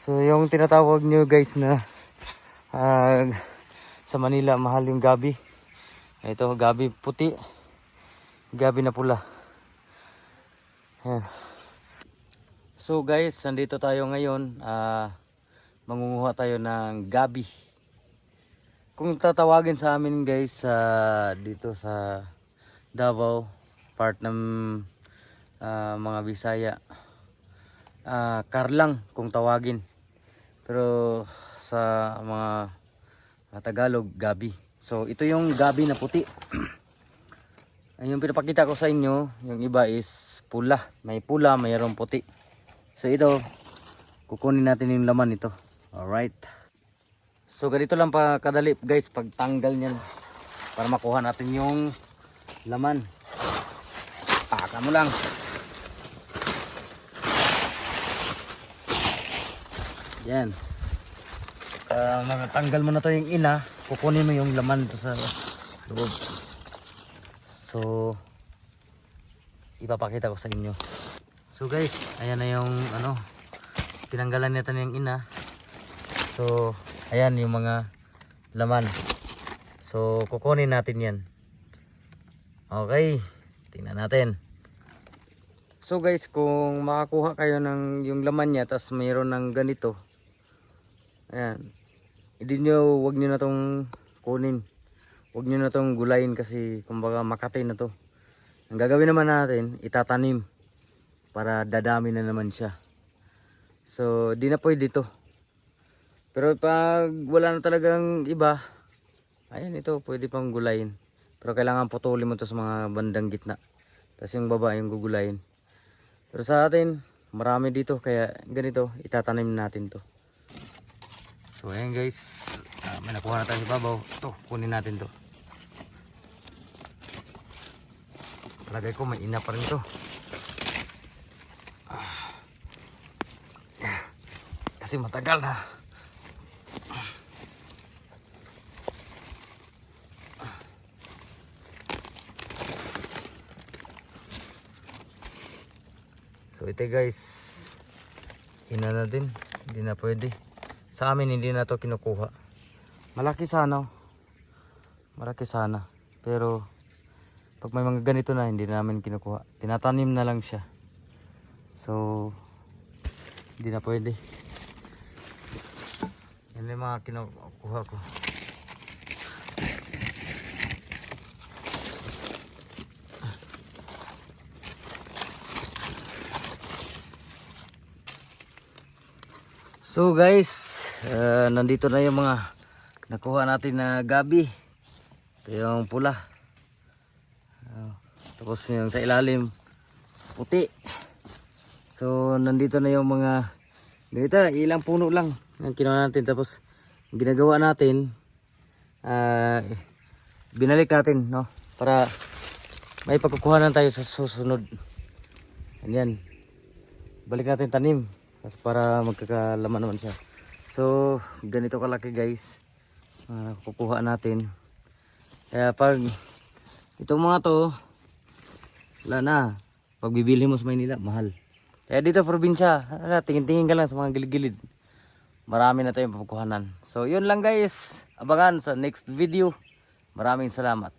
So yung tinatawag nyo guys na ah, sa Manila mahal yung gabi. Ito gabi puti. Gabi na pula. Ayan. So guys, nandito tayo ngayon. ah mangunguha tayo ng gabi. Kung tatawagin sa amin guys sa dito sa Davao, part ng ah, mga Bisaya, ah Karlang kung tawagin. Pero sa mga Tagalog, gabi. So ito yung gabi na puti. Yung pinapakita ko sa inyo, yung iba is pula. May pula, mayroong puti. So ito, kukunin natin yung laman nito. Alright. So ganito lang pa kadali guys pagtanggal niyan para makuha natin yung laman. Paka lang. Yan. Uh, matanggal mo na to yung ina, kukunin mo yung laman to sa loob. So, ipapakita ko sa inyo. So guys, ayan na yung ano, tinanggalan natin yung ina. So, ayan yung mga laman. So, kukunin natin yan. Okay, tingnan natin. So guys, kung makakuha kayo ng yung laman niya, tas mayroon ng ganito, ayan, hindi nyo, wag nyo na tong kunin. Wag nyo na tong gulayin kasi kumbaga makatay na to. Ang gagawin naman natin, itatanim para dadami na naman siya. So, di na pwede to. Pero pag wala na talagang iba, ayan ito, pwede pang gulayin. Pero kailangan putulin mo to sa mga bandang gitna. Tapos yung baba yung gugulayin. Pero sa atin, marami dito kaya ganito, itatanim natin to. So ayan guys, ah, may nakuha na tayo sa babaw. Ito, kunin natin to. Palagay ko may ina pa rin to. Ah. Kasi matagal na. So ito guys, ina na din, hindi na pwede. Sa amin hindi na to kinukuha. Malaki sana, malaki sana. Pero pag may mga ganito na, hindi na namin kinukuha. Tinatanim na lang siya. So, hindi na pwede. Yan yung mga kinukuha ko. So guys, uh, nandito na yung mga nakuha natin na gabi. Ito yung pula. Uh, tapos yung sa ilalim, puti. So nandito na yung mga ganito, ilang puno lang ang kinuha natin. Tapos ginagawa natin, uh, binalik natin no para may pagkukuhanan tayo sa susunod. Ayan. Balik natin tanim. Para magkakalaman naman siya. So, ganito kalaki guys. Uh, kukuha natin. Kaya pag itong mga to, wala na. Pag bibili mo sa Maynila, mahal. Kaya dito probinsya, tingin-tingin ka lang sa mga gilid-gilid. Marami na tayong pagkuhanan. So, yun lang guys. Abangan sa next video. Maraming salamat.